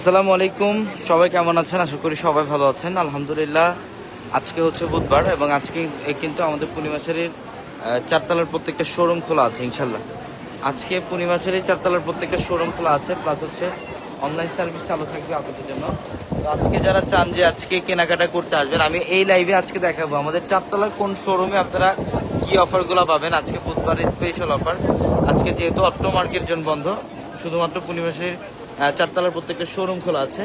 আসসালামু আলাইকুম। সবাই কেমন আছেন? আশা করি সবাই ভালো আছেন। আলহামদুলিল্লাহ, আজকে হচ্ছে বুধবার এবং আজকে কিন্তু আমাদের পূর্ণিমাশারির চারতলার প্রত্যেকটা শোরুম খোলা আছে ইনশাল্লাহ আজকে পূর্ণিমাশারির চারতলার প্রত্যেকটা শোরুম খোলা আছে প্লাস হচ্ছে অনলাইন সার্ভিস চালু থাকবে আপনাদের জন্য। তো আজকে যারা চান যে আজকে কেনাকাটা করতে আসবেন, আমি এই লাইভে আজকে দেখাবো আমাদের চারতলার কোন শোরুমে আপনারা কি অফারগুলো পাবেন আজকে বুধবার স্পেশাল অফার আজকে যেহেতু অটো মার্কেট জোন বন্ধ, শুধুমাত্র পূর্ণিমাসের চারতলার প্রত্যেকটা শোরুম খোলা আছে।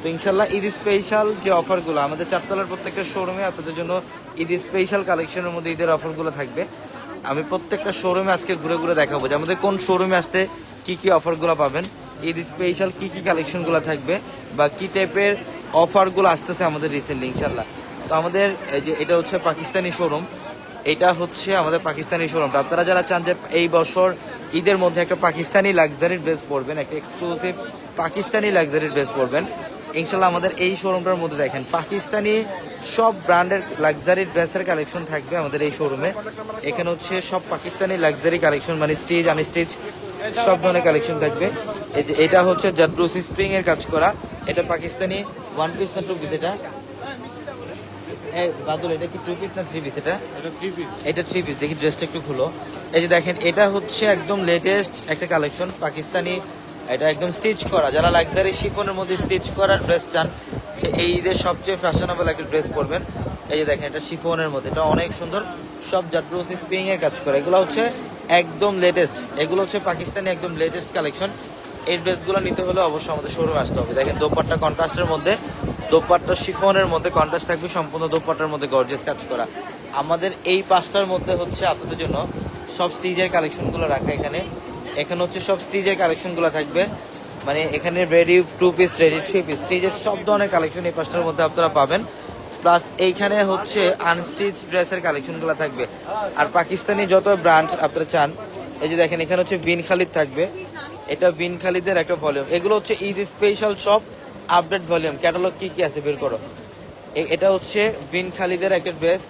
তো ইনশাল্লাহ ঈদ স্পেশাল যে অফারগুলো আমাদের চারতলার প্রত্যেকটা শোরুমে আপনাদের জন্য ঈদ স্পেশাল কালেকশনের মধ্যে ঈদের অফারগুলো থাকবে। আমি প্রত্যেকটা শোরুমে আজকে ঘুরে ঘুরে দেখাবো যে আমাদের কোন শোরুমে আসতে কি কি অফারগুলো পাবেন। ঈদ স্পেশাল কি কি কালেকশনগুলো থাকবে বা কি টাইপের অফারগুলো আসতেছে আমাদের রিসেন্টলি ইনশাল্লাহ তো আমাদের যে এটা হচ্ছে পাকিস্তানি শোরুম এটা হচ্ছে আমাদের পাকিস্তানি শোরুমটা। আপনারা যারা চান যে এই বছর ঈদের মধ্যে একটা পাকিস্তানি লাক্সারি ড্রেস পরবেন, একটা এক্সক্লুসিভ পাকিস্তানি লাক্সারি ড্রেস পরবেন, ইনশাল্লাহ আমাদের এই শোরুমটার মধ্যে দেখেন, পাকিস্তানি সব ব্র্যান্ডের লাক্সারি ড্রেসের কালেকশন থাকবে আমাদের এই শোরুমে। এখানে হচ্ছে সব পাকিস্তানি লাক্সারি কালেকশন মানে স্টিচ, আনস্টিচ, সব ধরনের কালেকশন থাকবে। এটা হচ্ছে জাদ্রুস স্প্রিং এর কাজ করা। এটা পাকিস্তানি, ওয়ান পিস না টু পিস এটা? বাদল এটা কি টু পিস না থ্রি পিস এটা এটা থ্রি পিস দেখি ড্রেসটা একটু খুলো। এই যে দেখেন এটা হচ্ছে একদম লেটেস্ট একটা কালেকশন পাকিস্তানি এটা একদম স্টিচ করা। যারা লাক্সারি শিফনের মধ্যে স্টিচ করা ড্রেস চান সে এই ঈদের সবচেয়ে ফ্যাশনেবল একটা ড্রেস পরবেন। এই যে দেখেন এটা শিফনের মধ্যে এটা অনেক সুন্দর। সব স্প্রিং এর কাজ করে। এগুলো হচ্ছে একদম লেটেস্ট এগুলো হচ্ছে পাকিস্তানি একদম লেটেস্ট কালেকশন এই ড্রেসগুলো নিতে হলে অবশ্যই আমাদের শোরুমে আসতে হবে। দেখেন দোপাট্টা কন্ট্রাস্টের মধ্যে দোপাট্টা শিফনের মধ্যে কন্ট্রাস্ট থাকবে, সম্পূর্ণ দোপাট্টার মধ্যে গর্জেস কাজ করা। আমাদের এই পাঁচটার মধ্যে হচ্ছে আপনাদের জন্য সব স্টিজের কালেকশনগুলো রাখা এখানে। এখানে হচ্ছে সব স্টিজের কালেকশনগুলো থাকবে। মানে এখানে ready two piece ready three piece স্টিজের সব ধরনের কালেকশন এই পাঁচটার মধ্যে আপনারা পাবেন। প্লাস এইখানে হচ্ছে আনস্টিচ ড্রেসের কালেকশনগুলো থাকবে। আর পাকিস্তানি যত ব্র্যান্ড আপনারা চান, এই যে দেখেন এখানে হচ্ছে বিন খালিদ থাকবে। এটা বিন খালিদের একটা ভলিউম এগুলো হচ্ছে ঈদ স্পেশাল সব আপডেট ভলিউম, ক্যাটালগ কি কি আছে বের করো। এটা হচ্ছে বিন খালিদের একটা ড্রেস।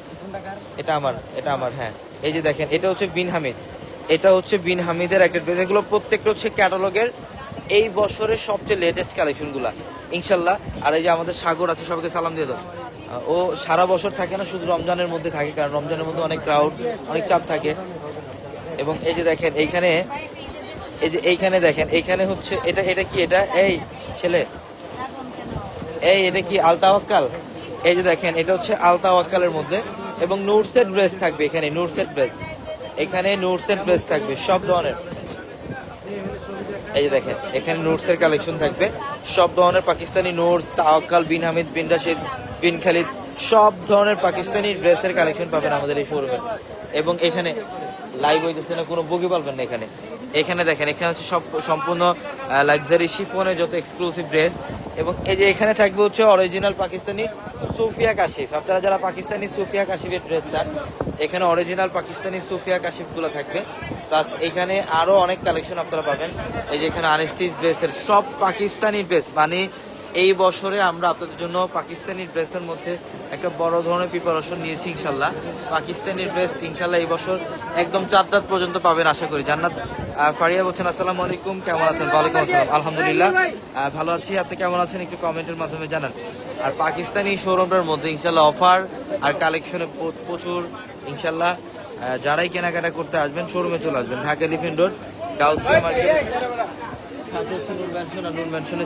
এটা আমার এটা আমার হ্যাঁ। এই যে দেখেন, এটা হচ্ছে বিন হামিদ। এটা হচ্ছে বিন হামিদের একটা ড্রেস। এগুলো প্রত্যেকটা হচ্ছে ক্যাটালগের এই বছরের সবচেয়ে লেটেস্ট কালেকশনগুলা ইনশাল্লাহ, আর এই যে আমাদের সাগর আছে, সবাইকে সালাম দিয়ে দাও। ও সারা বছর থাকে না, শুধু রমজানের মধ্যে থাকে, কারণ রমজানের মধ্যে অনেক ক্রাউড অনেক চাপ থাকে। এবং এই যে দেখেন, এইখানে, এই যে এইখানে দেখেন, এইখানে হচ্ছে, এটা এটা কি এটা? এই, ছেলে। এই, এটা কি আলতাওয়াক্কাল এই যে দেখেন, এটা হচ্ছে আলতাওয়াক্কালের মধ্যে, এবং নুটসের ড্রেস থাকবে এখানে নুটসের ড্রেস এখানে নুটসের ড্রেস থাকবে, সব ধরনের। এই যে দেখেন, এখানে নোটসের কালেকশন থাকবে, সব ধরনের পাকিস্তানি নোটস তাওয়াক্কাল, বিন হামিদ, বিন রাশিদ, বিন খালিদ, সব ধরনের পাকিস্তানি ড্রেসের কালেকশন পাবেন আমাদের এই শোরুমে এবং এখানে লাইভ হইতেছে না, কোনো বগি পাবেন না এখানে। এখানে দেখেন, এখানে হচ্ছে সব সম্পূর্ণ লাক্সারি শিফনের যত এক্সক্লুসিভ ড্রেস এবং এই যে এখানে থাকবে হচ্ছে অরিজিনাল পাকিস্তানি সুফিয়া কাশিফ। আপনারা যারা পাকিস্তানি সুফিয়া কাশিফের ড্রেস চান, এখানে অরিজিনাল পাকিস্তানি সুফিয়া কাশিফগুলো থাকবে। প্লাস এখানে আরও অনেক কালেকশন আপনারা পাবেন। এই যে এখানে আনস্টিচ ড্রেসের সব পাকিস্তানি ড্রেস মানে এই বছরে আমরা আপনাদের জন্য পাকিস্তানি ড্রেসের মধ্যে একটা বড় ধরনের প্রিপারেশন নিয়েছি ইনশাল্লাহ। পাকিস্তানি ড্রেস ইনশাল্লাহ এই বছর একদম চার রাত পর্যন্ত পাবেন, আশা করি। জান্নাত ফারিয়া বলছেন, আসসালামু আলাইকুম, কেমন আছেন? ওয়ালাইকুম আসসালাম। আলহামদুলিল্লাহ ভালো আছি। আপনি কেমন আছেন একটু কমেন্টের মাধ্যমে জানান। আর পাকিস্তানি শোরুমটার মধ্যে ইনশাল্লাহ অফার আর কালেকশনে প্রচুর, ইনশাল্লাহ যারাই কেনাকাটা করতে আসবেন শোরুমে চলে আসবেন। ঢাকা এলিফেন্ট রোড মার্কেট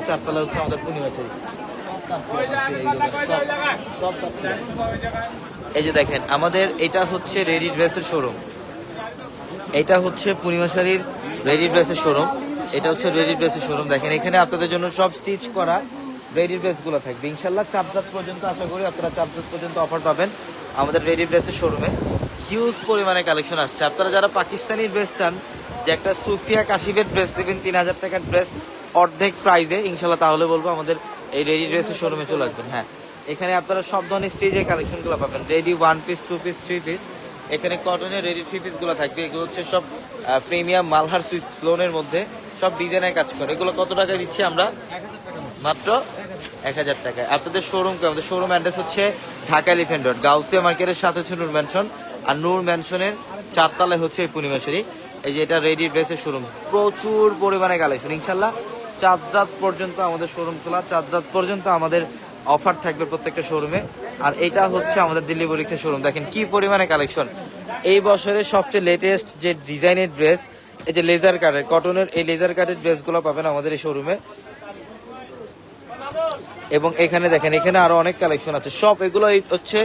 চারতলা হচ্ছে আমাদের এই যে দেখেন, আমাদের এটা হচ্ছে রেডি ড্রেসের শোরুম এটা হচ্ছে পূর্ণিমাশারির রেডি ড্রেসের শোরুম এটা হচ্ছে রেডি ড্রেসের শোরুম দেখেন, এখানে আপনাদের জন্য সব স্টিচ করা রেডি ড্রেসগুলো থাকবে। ইনশাল্লাহ চার রাত পর্যন্ত আশা করি আপনারা চার রাত পর্যন্ত অফার পাবেন আমাদের রেডি ড্রেসের শোরুমে হিউজ পরিমাণে কালেকশন আসছে। আপনারা যারা পাকিস্তানি ড্রেস চান, যে একটা সুফিয়া কাশিফের ড্রেস দেবেন, তিন হাজার টাকার ড্রেস অর্ধেক প্রাইজে ইনশাল্লাহ তাহলে বলব আমাদের এই রেডি ড্রেসের শোরুমে চলে আসবেন। হ্যাঁ এখানে আপনারা সব ধরনের স্টেজের কালেকশনগুলো পাবেন। Ready one piece two piece three piece এখানে কটনের রেডি থ্রি পিসগুলো থাকবে। এগুলো হচ্ছে সব প্রিমিয়াম মালহার সুইচ লোনের মধ্যে সব ডিজাইনের কাজ করে। এগুলো কত টাকা দিচ্ছি আমরা? মাত্র এক হাজার টাকায়। আপনাদের শোরুম আমাদের শোরুম অ্যাড্রেস হচ্ছে ঢাকা এলিফেন্ট রোড গাউসিয়া মার্কেটের সাথে হচ্ছে নূর ম্যানশন আর নূর ম্যানশনের চারতলায় হচ্ছে এই পূর্ণিমাশারি এই যে এটা রেডি ড্রেসের শোরুম প্রচুর পরিমাণে কালেকশন ইনশাল্লাহ। চার রাত পর্যন্ত আমাদের শোরুম খোলা। চার রাত পর্যন্ত আমাদের অফার থাকবে প্রত্যেকটা শোরুমে আর এটা হচ্ছে আমাদের দিল্লি বরিক্সের শোরুম দেখেন কি পরিমাণে কালেকশন এই বছরের সবচেয়ে লেটেস্ট যে ডিজাইনের ড্রেস এই যে লেজার কাটের কটনের এই লেজার কাটের ড্রেসগুলো পাবেন আমাদের এই শোরুমে এবং এখানে দেখেন, এখানে আরও অনেক কালেকশন আছে। সব এগুলো হচ্ছে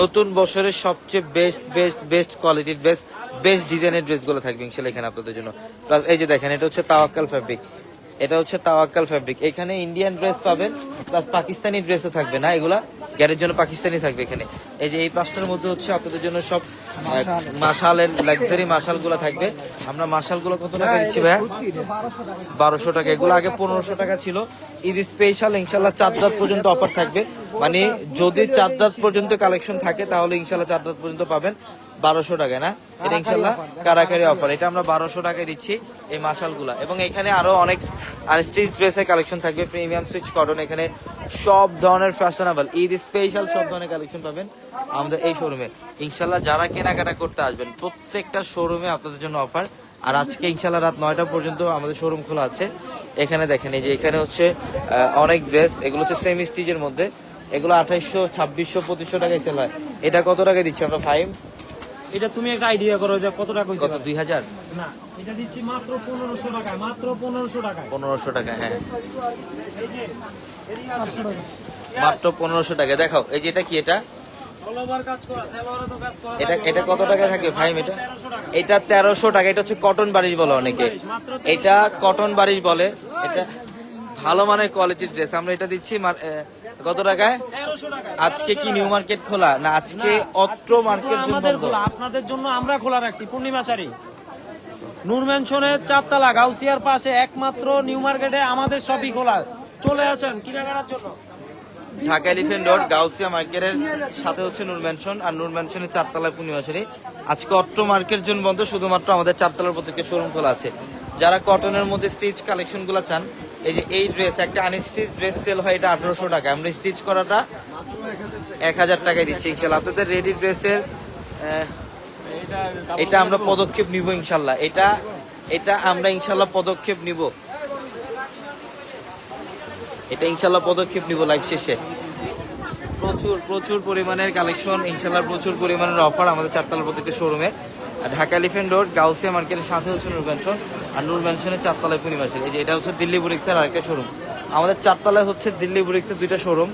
নতুন বছরের সবচেয়ে বেস্ট বেস্ট বেস্ট কোয়ালিটির বেস্ট বেস্ট ডিজাইনের ড্রেসগুলো থাকবে ইনশাল্লাহ এখানে আপনাদের জন্য। প্লাস এই যে দেখেন, এটা হচ্ছে তাওয়াক্কাল ফ্যাব্রিক এটা হচ্ছে তাওয়াক্কাল ফ্যাব্রিক এখানে ইন্ডিয়ান ড্রেস পাবেন প্লাস পাকিস্তানি ড্রেসও থাকবে না এগুলা। গ্যারের জন্য পাকিস্তানি থাকবে এখানে। এই যে এই পাঁচটার মধ্যে হচ্ছে আপনাদের জন্য সব মাশালের লাক্সারি মাশালগুলো থাকবে। আমরা মাশালগুলো কত টাকা দিচ্ছি ভাইয়া? বারোশো টাকা। এগুলো আগে পনেরোশো টাকা ছিল। ঈদ স্পেশাল ইনশাল্লাহ চার রাত পর্যন্ত অফার থাকবে। মানে যদি চার রাত পর্যন্ত কালেকশন থাকে তাহলে ইনশাল্লাহ চার রাত পর্যন্ত পাবেন। বারোশো টাকা না? এটা ইনশাল্লাহ কারাকারি অফার এটা আমরা বারোশো টাকায় দিচ্ছি এই মাসালগুলা। এবং এখানে আরও অনেক আনস্টিচ ড্রেসের কালেকশন থাকবে প্রিমিয়াম সুইচ কটন এখানে সব ধরনের ফ্যাশনেবল ঈদ স্পেশাল সব ধরনের কালেকশন পাবেন আমাদের এই শোরুমে ইনশাল্লাহ যারা কেনাকাটা করতে আসবেন প্রত্যেকটা শোরুমে আপনাদের জন্য অফার আর আজকে ইনশাল্লাহ রাত নয়টা পর্যন্ত আমাদের শোরুম খোলা আছে। এখানে দেখেন এই যে এখানে হচ্ছে অনেক ড্রেস এগুলো হচ্ছে সেমি স্টিচের মধ্যে। এগুলো আঠাইশশো ছাব্বিশশো পঁচিশশো টাকায় সেল হয়। এটা কত টাকায় দিচ্ছি আমরা ফাইভ এটা তুমি একটা আইডিয়া করো যে কত টাকা কত? দুই হাজার? না এটা দিচ্ছি মাত্র পনেরোশো টাকা মাত্র পনেরোশো টাকা। পনেরোশো টাকা হ্যাঁ। মাত্র পনেরোশো টাকা। দেখাও এই যে এটা কি এটা? All over কাজ করা, সালোয়ারে তো কাজ করা এটা এটা কত টাকা থাকবে ভাই এটা? এটা তেরোশো টাকা এটা হচ্ছে কটন বারিশ বলে অনেকে। এটা কটন বারিশ বলে এটা ভালো মানের কোয়ালিটির ড্রেস আমরা এটা দিচ্ছি কত টাকায়? আজকে কি নিউ মার্কেট খোলা? না আজকে অত্র মার্কেট আমাদের খোলা, আপনাদের জন্য আমরা খোলা রাখছি পূর্ণিমা শাড়ি। নূর ম্যানশনের চারতলা গাউসিয়ার পাশে একমাত্র নিউ মার্কেটে আমাদের সবই খোলা। চলে আসেন কেনাকাটার জন্য। ঢাকা এলিফেন্ট রোড গাউসিয়া মার্কেটের সাথে হচ্ছে নূর ম্যানশন আর নূর ম্যানশনের চারতলায় পূর্ণিমাশারি আজকে অট্ট মার্কেট জন্য বন্ধ শুধুমাত্র আমাদের চারতলার প্রত্যেকটা শোরুম খোলা আছে। যারা কটনের মধ্যে স্টিচ কালেকশনগুলো চান এই যে এই ড্রেস একটা আনস্টিচ ড্রেস সেল হয় এটা আঠারোশো টাকা। আমরা স্টিচ করাটা এক হাজার টাকায় দিচ্ছি ইনশাল্লাহ। আপনাদের রেডি ড্রেসের এটা আমরা পদক্ষেপ নিব ইনশাল্লাহ। এটা এটা আমরা ইনশাল্লাহ পদক্ষেপ নিব। এটা ইনশাল্লাহ পদক্ষেপ নিব লাইভ শেষে। প্রচুর প্রচুর পরিমাণের কালেকশন ইনশাল্লাহ প্রচুর পরিমাণের অফার আমাদের চারতলা প্রত্যেকটা শোরুমে ঢাকা এলিফেন্ট রোড, গাউসিয়া মার্কেটের সাথে হচ্ছে নূর ম্যানশন আর নূর ম্যানশনের চারতলায় পূর্ণিমাসের এই যে এটা হচ্ছে দিল্লি বুরিক্সের আরেকটা শোরুম আমাদের চারতলায় হচ্ছে দিল্লি বুরিক্সের দুইটা শোরুম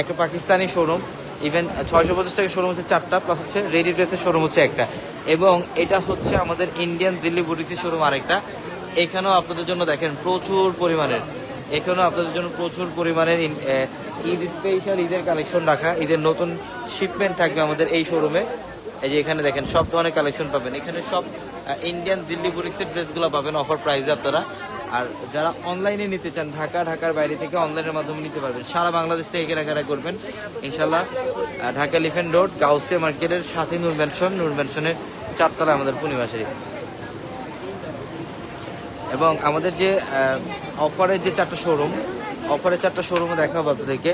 একটা পাকিস্তানি শোরুম ইভেন ছয়শো পঞ্চাশ টাকা শোরুম হচ্ছে চারটা প্লাস হচ্ছে রেডি ড্রেসের শোরুম হচ্ছে একটা। এবং এটা হচ্ছে আমাদের ইন্ডিয়ান দিল্লি বুটিক্সের শোরুম আরেকটা। এখানেও আপনাদের জন্য দেখেন প্রচুর পরিমাণের। এখানেও আপনাদের জন্য প্রচুর পরিমাণের ঈদ স্পেশাল ঈদের কালেকশন রাখা। ঈদের নতুন শিপমেন্ট থাকবে আমাদের এই শোরুমে এই যে এখানে দেখেন, সব ধরনের কালেকশন পাবেন। এখানে সব ইন্ডিয়ান দিল্লি বুটিক্সের ড্রেসগুলো পাবেন অফার প্রাইসে আপনারা। আর যারা অনলাইনে নিতে চান, ঢাকা, ঢাকার বাইরে থেকে অনলাইনের মাধ্যমে নিতে পারবেন। সারা বাংলাদেশ থেকে কেনাকাটা করবেন। ইনশাল্লাহ ঢাকা লিফেন রোড গাউসিয়া মার্কেটের সাথে নূর ম্যানশন নূর ম্যানশনের চারতলা আমাদের পূর্ণিমাশারি। এবং আমাদের যে অফারের যে চারটা শোরুম অফারের চারটা শোরুমে দেখাবো আপনাদেরকে।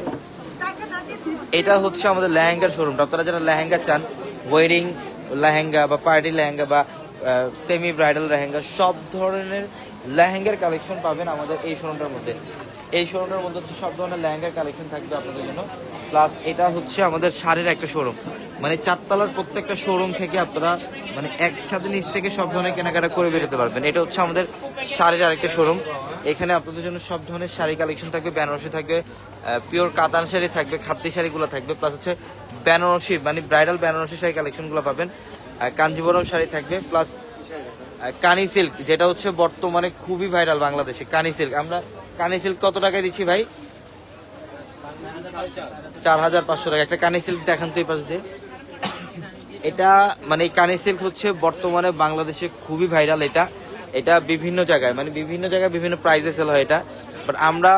এটা হচ্ছে আমাদের লেহেঙ্গার শোরুমটা আপনারা যারা লেহেঙ্গা চান ওয়েডিং লেহেঙ্গা বা পার্টি লেহেঙ্গা বা সেমি ব্রাইডাল লেহেঙ্গা, সব ধরনের লেহেঙ্গার কালেকশন পাবেন আমাদের এই শোরুমটার মধ্যে। এই শোরুমটার মধ্যে হচ্ছে সব ধরনের লেহেঙ্গার কালেকশন থাকবে আপনাদের জন্য। প্লাস এটা হচ্ছে আমাদের শাড়ির একটা শোরুম মানে চারতলার প্রত্যেকটা শোরুম থেকে আপনারা মানে এক ছাদের নিচ থেকে সব ধরনের কেনাকাটা করে বেরোতে পারবেন। এটা হচ্ছে আমাদের শাড়ির আরেকটা শোরুম এখানে আপনাদের জন্য সব ধরনের শাড়ি কালেকশন থাকবে, বেনারসি থাকবে পিওর কাতান শাড়ি থাকবে, খাদ্য শাড়িগুলো থাকবে। প্লাস হচ্ছে বেনারসি মানে ব্রাইডাল বেনারসি শাড়ি কালেকশনগুলো পাবেন। কাঞ্জিবরম শাড়ি থাকবে প্লাস কানি সিল্ক যেটা হচ্ছে বর্তমানে খুবই ভাইরাল বাংলাদেশে, কানি সিল্ক আমরা কানি সিল্ক কত টাকায় দিচ্ছি ভাই? চার হাজার পাঁচশো টাকা। একটা কানি সিল্ক দেখান তো এই। এটা মানে কানি সিল্ক হচ্ছে বর্তমানে বাংলাদেশে খুবই ভাইরাল এটা। এটা বিভিন্ন জায়গায় মানে বিভিন্ন জায়গায় বিভিন্ন প্রাইজে সেল হয় এটা। বাট আমরা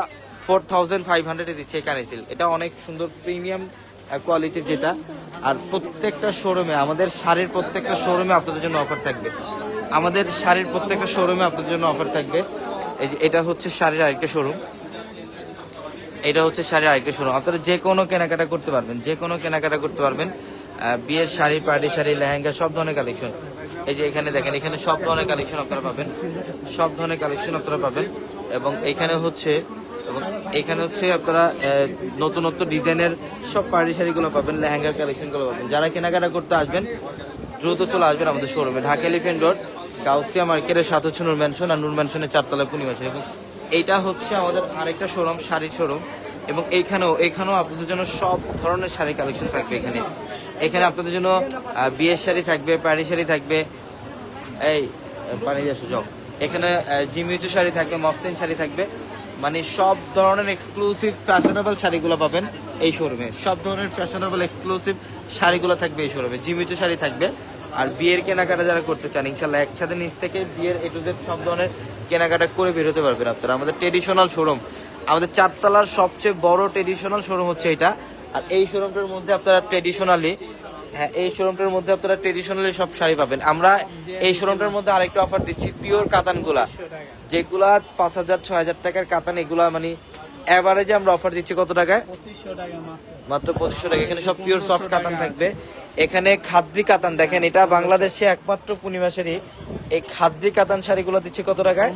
ফোর থাউজেন্ড ফাইভ হান্ড্রেডে দিচ্ছি এই কানি সিল্ক এটা অনেক সুন্দর প্রিমিয়াম কোয়ালিটির যেটা, আর প্রত্যেকটা শোরুমে আমাদের শাড়ির প্রত্যেকটা শোরুমে আপনাদের জন্য অফার থাকবে। আমাদের শাড়ির প্রত্যেকটা শোরুমে আপনাদের জন্য অফার থাকবে। এই যে, এটা হচ্ছে শাড়ির আরেকটা শোরুম এটা হচ্ছে শাড়ির আরেকটা শোরুম আপনারা যে কোনো কেনাকাটা করতে পারবেন, যে কোনো কেনাকাটা করতে পারবেন। বিয়ের শাড়ি পার্টি শাড়ি, লেহেঙ্গা, সব ধরনের কালেকশন এই যে, এখানে দেখেন, এখানে সব ধরনের কালেকশন আপনারা পাবেন। সব ধরনের কালেকশন আপনারা পাবেন। এবং এখানে হচ্ছে এখানে হচ্ছে আপনারা নতুনত্ব ডিজাইনের সব পার্টি শাড়িগুলো পাবেন লেহেঙ্গার কালেকশনগুলো পাবেন। যারা কেনাকাটা করতে আসবেন, দ্রুত চলে আসবেন আমাদের শোরুমে ঢাকা এলিফেন্ট রোড গাউসিয়া মার্কেটের সাথে হচ্ছে নূর ম্যানশন আর নূর ম্যানশনের চারতলা পূর্ণিমাসে এবং এইটা হচ্ছে আমাদের আরেকটা শোরুম শাড়ির শোরুম এবং এইখানেও এইখানেও আপনাদের জন্য সব ধরনের শাড়ি কালেকশন থাকবে এখানে। এখানে আপনাদের জন্য বিয়ের শাড়ি থাকবে, পাড়ি শাড়ি থাকবে। এই, পানি যাচ্ছে যাও। এখানে জিমিউচু শাড়ি থাকবে মসলিন শাড়ি থাকবে। মানে সব ধরনের এক্সক্লুসিভ ফ্যাশনেবল শাড়িগুলো পাবেন এই শোরুমে সব ধরনের ফ্যাশনেবল এক্সক্লুসিভ শাড়িগুলো থাকবে এই শোরুমে জিমিউচু শাড়ি থাকবে। আর বিয়ের কেনাকাটা যারা করতে চান ইনশাল্লাহ একসাথে নিচ থেকে বিয়ের এ টু জেড সব ধরনের কেনাকাটা করে বেরোতে পারবেন আপনারা। আমাদের ট্রেডিশনাল শোরুম আমাদের চারতলার সবচেয়ে বড় ট্রেডিশনাল শোরুম হচ্ছে এটা। আর এই শোরুমটার মধ্যে আপনারা ট্রেডিশনালি হ্যাঁ এই শোরুমটার মধ্যে আপনারা ট্রেডিশনালি সব শাড়ি পাবেন। আমরা এই শোরুমটার মধ্যে আরেকটা অফার দিচ্ছি পিওর কাতানগুলা। যেগুলা পাঁচ হাজার ছয় হাজার টাকার কাতান এগুলা মানে এভারেজে আমরা অফার দিচ্ছি কত টাকায়? মাত্র। পঁচিশশো টাকা। এখানে সব পিওর সফট কাতান থাকবে। এখানে খাদ্রি কাতান দেখেন এটা বাংলাদেশে একমাত্র পূর্ণিমাসেরই এই খাদ্রি কাতান শাড়িগুলো দিচ্ছে কত টাকায়?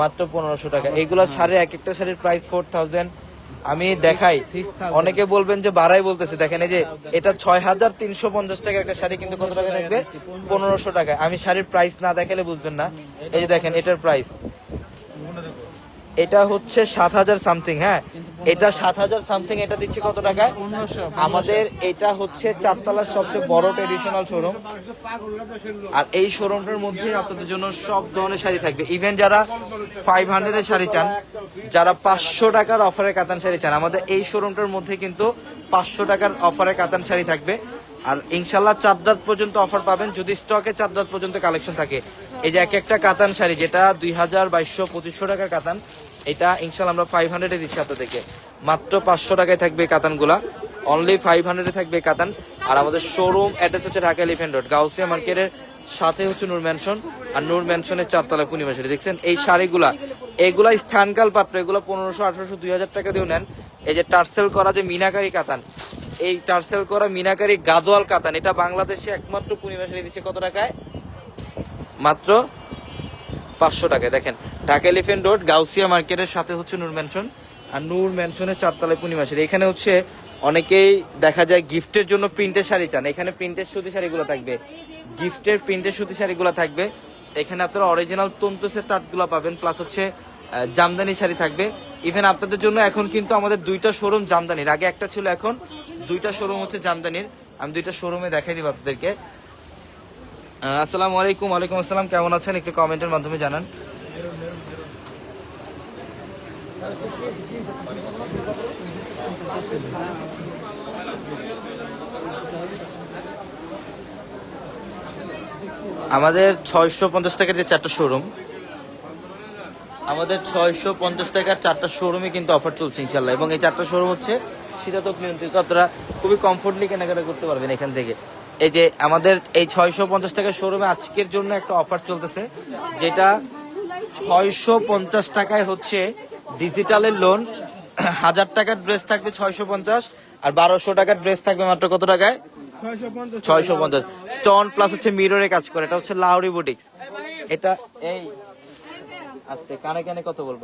মাত্র পনেরোশো টাকা। এইগুলা শাড়ির এক একটা শাড়ির প্রাইস ফোর থাউজেন্ড আমি দেখাই। অনেকে বলবেন যে বাড়াই বলতেছে। দেখেন এই যে এটা ছয় হাজার তিনশো পঞ্চাশ টাকা একটা শাড়ি কিন্তু কত টাকা থাকবে? পনেরোশো টাকা আমি শাড়ির প্রাইস না দেখালে বুঝবেন না। এই যে দেখেন এটার প্রাইস এটা হচ্ছে সাত হাজার সামথিং হ্যাঁ? এটা সাত হাজার সামথিং এটা দিচ্ছে কত টাকায়? আমাদের এটা হচ্ছে চারতলার সবচেয়ে বড় ট্রেডিশনাল শোরুম আর এই শোরুমটার মধ্যে আপনাদের জন্য সব ধরনের শাড়ি থাকবে। ইভেন যারা ফাইভ হান্ড্রেডের শাড়ি চান যারা পাঁচশো টাকার অফারে কাতান শাড়ি চান আমাদের এই শোরুমটার মধ্যে কিন্তু পাঁচশো টাকার অফারে কাতান শাড়ি থাকবে। আর ইনশাল্লাহ চার রাত পর্যন্ত অফার পাবেন যদি স্টকে চার রাত পর্যন্ত কালেকশন থাকে। এই যে এক একটা কাতান শাড়ি যেটা দুই হাজার বাইশশো পঁচিশশো টাকার কাতান এটা ইনশাল্লাহ আমরা ফাইভ হান্ড্রেডে দিচ্ছি আপনাদেরকে মাত্র পাঁচশো টাকায় থাকবে কাতানগুলা। অনলি ফাইভ হান্ড্রেডে থাকবে কাতান। আর আমাদের শোরুম অ্যাড্রেস হচ্ছে ঢাকা এলিফেন্ট রোড গাউসিয়া মার্কেটের সাথে হচ্ছে নূর ম্যানশন আর নূর ম্যানশনের চারতলা পূর্ণিমা দেখছেন? এই শাড়িগুলা, এগুলা স্থানকাল পাত্র, এগুলো পনেরোশো, আঠারোশো, দুই হাজার টাকা দিয়েও নেন। এই যে টার্সেল করা যে মিনাকারি কাতান, এই টার্সেল করা মিনাকারি গাদোয়াল কাতান, এটা বাংলাদেশে একমাত্র পূর্ণিমা দিচ্ছে কত টাকায়? মাত্র পাঁচশো টাকায়। দেখেন ঢাকা এলিফেন্ট রোড, গাউসিয়া মার্কেটের সাথে হচ্ছে নূর ম্যানশন আর নূর ম্যানশনের চারতলায় পূর্ণিমাসের এখানে হচ্ছে অনেকেই দেখা যায় গিফটের জন্য প্রিন্টের শাড়ি চান। এখানে প্রিন্টের সুতি শাড়িগুলো থাকবে। গিফটের প্রিন্টের সুতি শাড়িগুলো থাকবে। এখানে আপনারা অরিজিনাল তন্তুসের তাঁতগুলো পাবেন প্লাস হচ্ছে জামদানি শাড়ি থাকবে। ইভেন আপনাদের জন্য এখন কিন্তু আমাদের দুইটা শোরুম জামদানির। আগে একটা ছিল এখন, দুইটা শোরুম হচ্ছে জামদানির। আমি দুইটা শোরুমে দেখাই দিব আপনাদেরকে। আসসালামু আলাইকুম, ওয়ালাইকুম আসসালাম। কেমন আছেন? একটু কমেন্টের মাধ্যমে জানান। আমাদের ছয়শো পঞ্চাশ টাকার যে চারটা শোরুম আমাদের ছয়শো পঞ্চাশ টাকার চারটা শোরুমে কিন্তু অফার চলছে ইনশাল্লাহ এবং এই চারটা শোরুম হচ্ছে শীতাতপ নিয়ন্ত্রিত। আপনারা খুবই কমফোর্টলি কেনাকাটা করতে পারবেন এখান থেকে। এই যে আমাদের এই ছয়শো পঞ্চাশ টাকার শোরুমে আজকের জন্য একটা অফার চলতেছে, যেটা ছয়শো পঞ্চাশ টাকায় হচ্ছে ডিজিটালের লোন হাজার টাকার ড্রেস থাকবে ছয়শো পঞ্চাশ আর বারোশো টাকার ড্রেস থাকবে মাত্র কত টাকায়? ছয়শো পঞ্চাশ। স্টোন প্লাস হচ্ছে মিররে কাজ করে এটা হচ্ছে লাউরি বুটিক্স এটা এই আজকে কানে কানে কত বলব?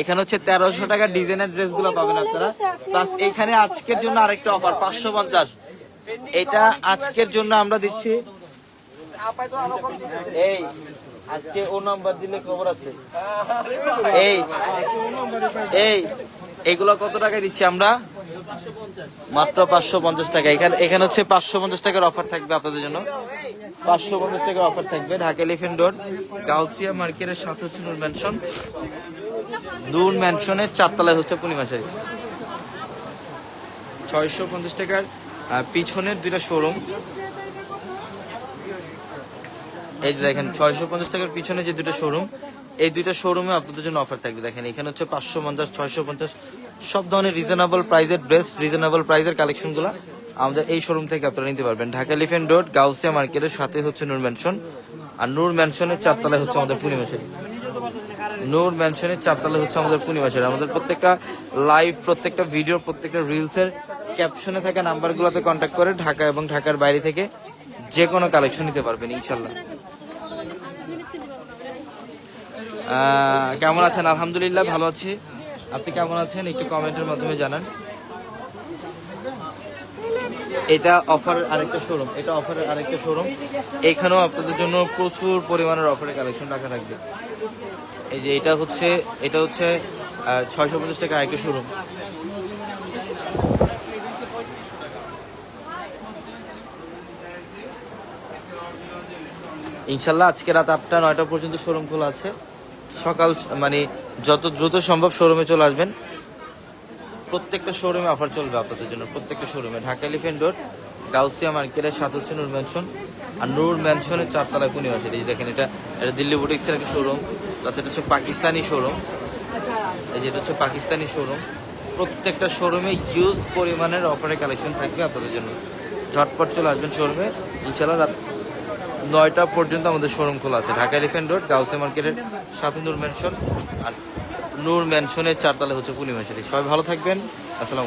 এখানে হচ্ছে তেরোশো টাকার ডিজাইনের ড্রেসগুলো পাবেন আপনারা। প্লাস এখানে আজকের জন্য আরেকটা অফার পাঁচশো পঞ্চাশ। এটা আজকের জন্য আমরা দিচ্ছি। এই আজকে ও নাম্বার দিলে খবর আছে। এই এই, এগুলো কত টাকায় দিচ্ছি আমরা? মাত্র পাঁচশো পঞ্চাশ টাকা। এখানে এখানে হচ্ছে পাঁচশো পঞ্চাশ টাকার অফার থাকবে আপনাদের জন্য। পাঁচশো পঞ্চাশ টাকার অফার থাকবে ঢাকা এলিফেন্ট রোড গাউসিয়া মার্কেটের সাথে হচ্ছে নূর ম্যানশন নূর ম্যানশনের চারতলায় হচ্ছে পূর্ণিমাশারি ছয়শো পঞ্চাশ টাকার পিছনের দুইটা শোরুম এই যে দেখেন, ছয়শো পঞ্চাশ টাকার পিছনে যে দুটো শোরুম এই দুইটা শোরুমে আপনাদের জন্য অফার থাকবে। দেখেন, এখানে হচ্ছে পাঁচশো পঞ্চাশ, ছয়শো পঞ্চাশ, সব ধরনের রিজনেবল প্রাইজের ড্রেস রিজনেবল প্রাইজের কালেকশনগুলো আমাদের এই শোরুম থেকে আপনারা নিতে পারবেন। ঢাকা এলিফেন্ট রোড গাউসিয়া মার্কেটের সাথে হচ্ছে নূর ম্যানশন আর নূর ম্যানশনের চারতলায় হচ্ছে আমাদের পূর্ণিমাশারি নূর ম্যানশনের চারতলা হচ্ছে আমাদের পূর্ণিমাসের আমাদের প্রত্যেকটা লাইভ প্রত্যেকটা ভিডিও প্রত্যেকটা রিলসের ক্যাপশনে থাকা নাম্বারগুলোতে কন্ট্যাক্ট করে ঢাকা এবং ঢাকার বাইরে থেকে যে কোনো কালেকশন নিতে পারবেন ইনশাল্লাহ কেমন আছেন? আলহামদুলিল্লাহ, ভালো আছি। আপনি কেমন আছেন? একটু কমেন্টের মাধ্যমে জানান। এটা অফার আরেকটা শোরুম এটা অফারের আরেকটা শোরুম এখানেও আপনাদের জন্য প্রচুর পরিমাণের অফারের কালেকশন রাখা থাকবে। এই যে এটা হচ্ছে এটা হচ্ছে ছয়শো পঞ্চাশ টাকা আরেকটা শোরুম ইনশাল্লাহ আজকে রাত আটটা, নয়টা পর্যন্ত শোরুম খোলা আছে। সকাল মানে যত দ্রুত সম্ভব শোরুমে চলে আসবেন। প্রত্যেকটা শোরুমে অফার চলবে আপনাদের জন্য, প্রত্যেকটা শোরুমে। ঢাকা এলিফেন্ট রোড গাউসিয়া মার্কেটের সাথে হচ্ছে নূর ম্যানশন আর নূর ম্যানশনের এই যে দেখেন এটা এটা দিল্লি বুটিক্সের একটা শোরুম প্লাস এটা হচ্ছে পাকিস্তানি শোরুম এই যে এটা হচ্ছে পাকিস্তানি শোরুম প্রত্যেকটা শোরুমে ইউজ পরিমাণের অফারের কালেকশন থাকবে আপনাদের জন্য। ঝটপট চলে আসবেন শোরুমে ইনশাল্লাহ রাত নয়টা পর্যন্ত আমাদের শোরুম খোলা আছে। ঢাকা এলিফেন্ট রোড গাউসে মার্কেটের সাথে নূর ম্যানশন আর নূর ম্যানশনের চারতলা হচ্ছে পূর্ণিমাশালী সবাই ভালো থাকবেন। আসসালাম